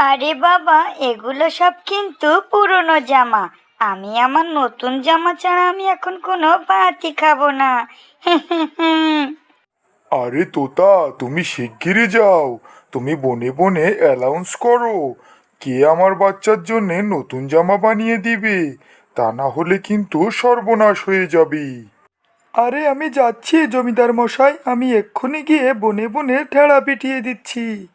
আরে বাবা, এগুলো সব কিন্তু পুরনো জামা। আমি আমার নতুন জামা ছাড়া আমি এখন কোনো ভাতই খাব না। আরে তোতা, তুমি শিগগিরই যাও। তুমি বনে বনে অ্যালাউন্স করো। কে আমার বাচ্চার জন্য নতুন জামা বানিয়ে দিবে? তা না হলে কিন্তু সর্বনাশ হয়ে যাবে। আরে আমি যাচ্ছি জমিদার মশাই, আমি এক্ষুনি গিয়ে বনে বনে ঠেড়া পিটিয়ে দিচ্ছি।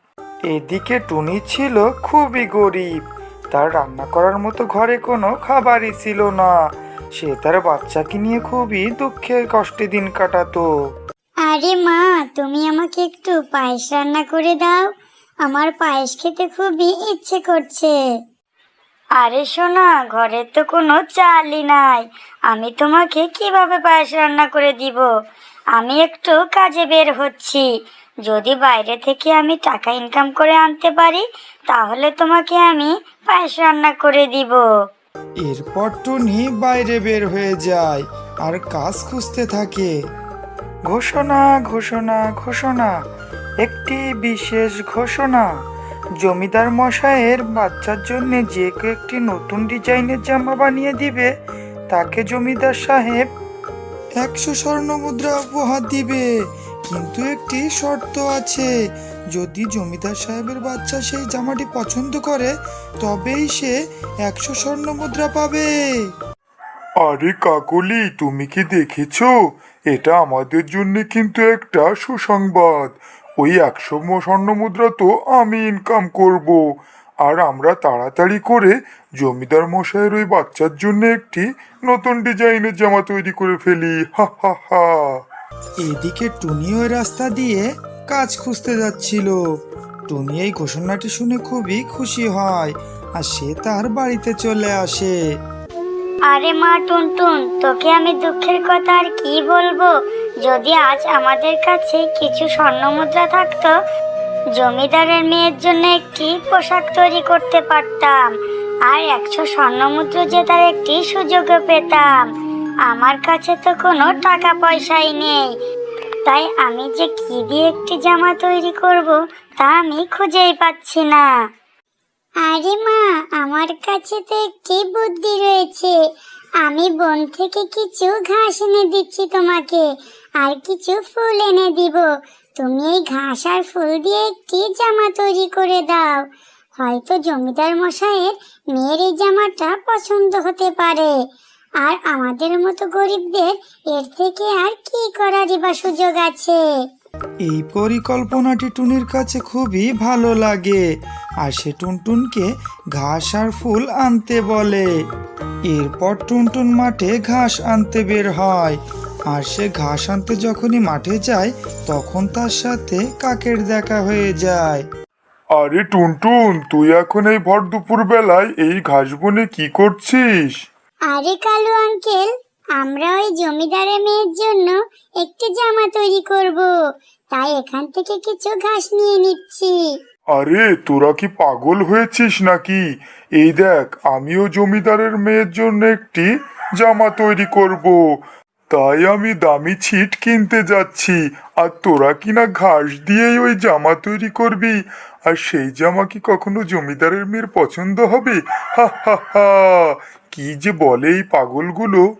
এদিকে টুনি ছিল খুবই গরিব। তার রান্না করার মতো ঘরে কোনো খাবারই ছিল না। সে তার বাচ্চাকে নিয়ে খুবই দুঃখে কষ্টে দিন কাটাতো। আরে মা, তুমি আমাকে একটু পায়েস রান্না করে দাও। আমার পায়েস খেতে খুবই ইচ্ছে করছে। আরে সোনা, ঘরে তো কোনো চালই নাই। আমি তোমাকে কীভাবে পায়েস রান্না করে দিব? আমি একটু কাজে বের হচ্ছি। যদি বাইরে থেকে আমি টাকা ইনকাম করে আনতে পারি তাহলে তোমাকে আমি পায়েস রান্না করে দিব। এরপর টুনি বাইরে বের হয়ে যায় আর কাজ খুঁজতে থাকে। ঘোষণা ঘোষণা ঘোষণা একটি বিশেষ ঘোষণা। জমিদার মশাইয়ের বাচ্চার জন্য যে কেউ একটি নতুন ডিজাইনের জামা বানিয়ে দিবে তাকে জমিদার সাহেব একশো স্বর্ণ মুদ্রা উপহার দিবে। কিন্তু একটি শর্ত আছে। যদি জমিদার সাহেবের বাচ্চা সেই জামাটি পছন্দ করে, তবেই সে একশো স্বর্ণ মুদ্রা পাবে। আরে কাকলি, তুমি কি দেখেছ? এটা আমাদের জন্য কিন্তু একটা সুসংবাদ। ওই একশো স্বর্ণ মুদ্রা তো আমি ইনকাম করব। আর আমরা তাড়াতাড়ি করে জমিদার মশাইয়ের ওই বাচ্চার জন্য একটি নতুন ডিজাইনের জামা তৈরি করে ফেলি। হা হা হা। এদিকে টুনি ওই রাস্তা দিয়ে কাজ খুঁজতে যাচ্ছিল। টুনি এই ঘোষণাটি শুনে খুবই খুশি হয় আর সে তার বাড়িতে চলে আসে। আরে মা টুনটুন, তোকে আমি দুঃখের কথা আর কি বলব? যদি আজ আমাদের কাছে কিছু স্বর্ণ মুদ্রা থাকতো, জমিদারের মেয়ের জন্য একটি পোশাক তৈরি করতে পারতাম। আর একশো স্বর্ণ মুদ্রা জেতার একটি সুযোগও পেতাম। আমার কাছে তো কোনো টাকা পয়সাই নেই। তাই আমি যে কি দিয়ে একটি জামা তৈরি করব, তা আমি খুঁজেই পাচ্ছি না। আরে মা, আমার কাছে তো একটি বুদ্ধি রয়েছে। আমি বন থেকে কিছু ঘাস এনে দিচ্ছি তোমাকে, আর কিছু ফুল এনে দিব। তুমি এই ঘাস আর ফুল দিয়ে একটি জামা তৈরি করে দাও। হয়তো জমিদার মশাইয়ের মেয়ের এই জামাটা পছন্দ হতে পারে। আর আমাদের মতো গরিবদের এর থেকে আর কি করারই বা সুযোগ আছে? এই পরিকল্পনাটি টুনির কাছে খুবই ভালো লাগে। আর সে টুনটুনকে ঘাস আর ফুল আনতে বলে। এরপর টুনটুন মাঠে ঘাস আনতে বের হয়। আর সে ঘাস আনতে যখনই মাঠে যায় তখন তার সাথে কাকের দেখা হয়ে যায়। আরে টুনটুন তুই এখন এই ভর দুপুর বেলায় এই ঘাস বনে কি করছিস? আরে কালু আঙ্কেল, আমরা ওই জমিদারের মেয়ের জন্য একটি জামা তৈরি করব। তাই এখান থেকে কিছু ঘাস নিয়ে নিচ্ছি। আরে, তোরা কি পাগল হয়েছিস নাকি? এই দেখ, আমিও জমিদারের মেয়ের জন্য একটি জামা তৈরি করব। তাই আমি দামি ছিট কিনতে যাচ্ছি, আর তোরা কিনা ঘাস দিয়েই ওই জামা তৈরি করবি। আর সেই জামা কি কখনো জমিদারের মেয়ের পছন্দ হবে? হা হা হা। কি যে বলে এই পাগলগুলো?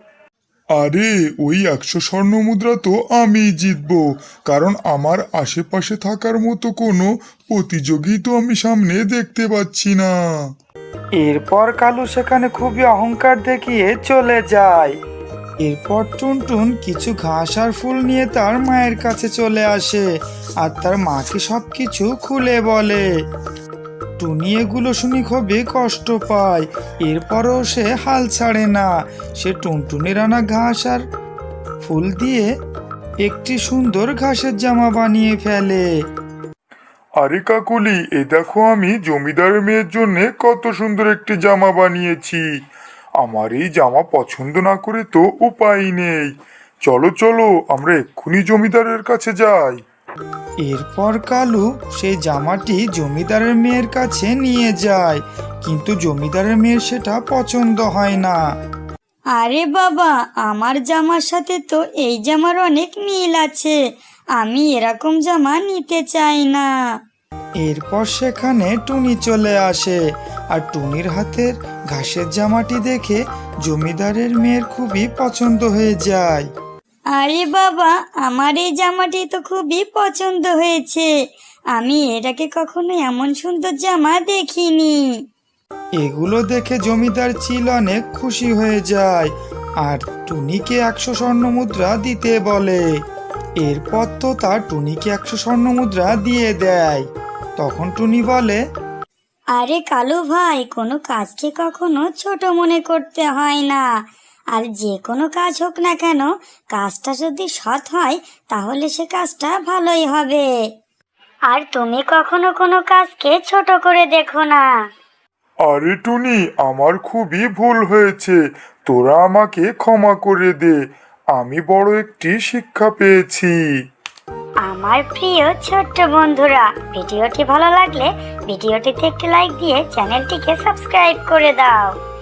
আরে, ওই একশো স্বর্ণ মুদ্রা তো আমি জিতবো, কারণ আমার আশেপাশে থাকার মতো কোনো প্রতিযোগী তো আমি সামনে দেখতে পাচ্ছি না। এরপর কালু সেখানে খুবই অহংকার দেখিয়ে চলে যায়। এরপর টুনটুন কিছু ঘাস আর ফুল নিয়ে তার মায়ের কাছে চলে আসে আর তার মাকে সব কিছু খুলে বলে। টুনি এগুলো শুনি খুবই কষ্ট পায়। এরপরও সে হাল ছাড়ে না। সে টুনটুনির আনা ঘাস আর ফুল দিয়ে একটি সুন্দর ঘাসের জামা বানিয়ে ফেলে। আরে কাকুলি, এ দেখো আমি জমিদারের মেয়ের জন্য কত সুন্দর একটি জামা বানিয়েছি। আমার এই জামা পছন্দ না করে তো উপায় নেই। চলো চলো, আমরা এক্ষুনি জমিদারের কাছে যাই। এরপর কালু সেই জামাটি জমিদারের মেয়ের কাছে নিয়ে যায় কিন্তু জমিদারের মেয়ের সেটা পছন্দ হয় না। আরে বাবা আমার জামার সাথে তো এই জামার অনেক মিল আছে আমি এরকম জামা নিতে চাই না। এরপর সেখানে টুনি চলে আসে আর টুনির হাতের ঘাসের জামাটি দেখে জমিদারের মেয়ের খুবই পছন্দ হয়ে যায়। আরে বাবা আমার এই জামাটি তো খুবই পছন্দ হয়েছে। আমি এর আগে কখনো এমন সুন্দর জামা দেখিনি। এগুলো দেখে জমিদার চিল অনেক খুশি হয়ে যায়। আর টুনিকে একশো স্বর্ণ মুদ্রা দিতে বলে। এরপর তো তার টুনিকে একশো স্বর্ণ মুদ্রা দিয়ে দেয়। তখন টুনি বলে আরে কালু ভাই কোনো কাজকে কখনো ছোট মনে করতে হয় না। আর যে কোনো কাজ হোক না কেন কাজটা যদি সৎ হয় তাহলে সে কাজটা ভালোই হবে। আর তুমি কখনো কোনো কাজকে ছোট করে দেখো না। আরে টুনি আমার খুবই ভুল হয়েছে। তোরা আমাকে ক্ষমা করে দে। আমি বড় একটি শিক্ষা পেয়েছি। আমার প্রিয় ছোট্ট বন্ধুরা ভিডিওটি ভালো লাগলে ভিডিওটিতে একটি লাইক দিয়ে চ্যানেলটিকে সাবস্ক্রাইব করে দাও।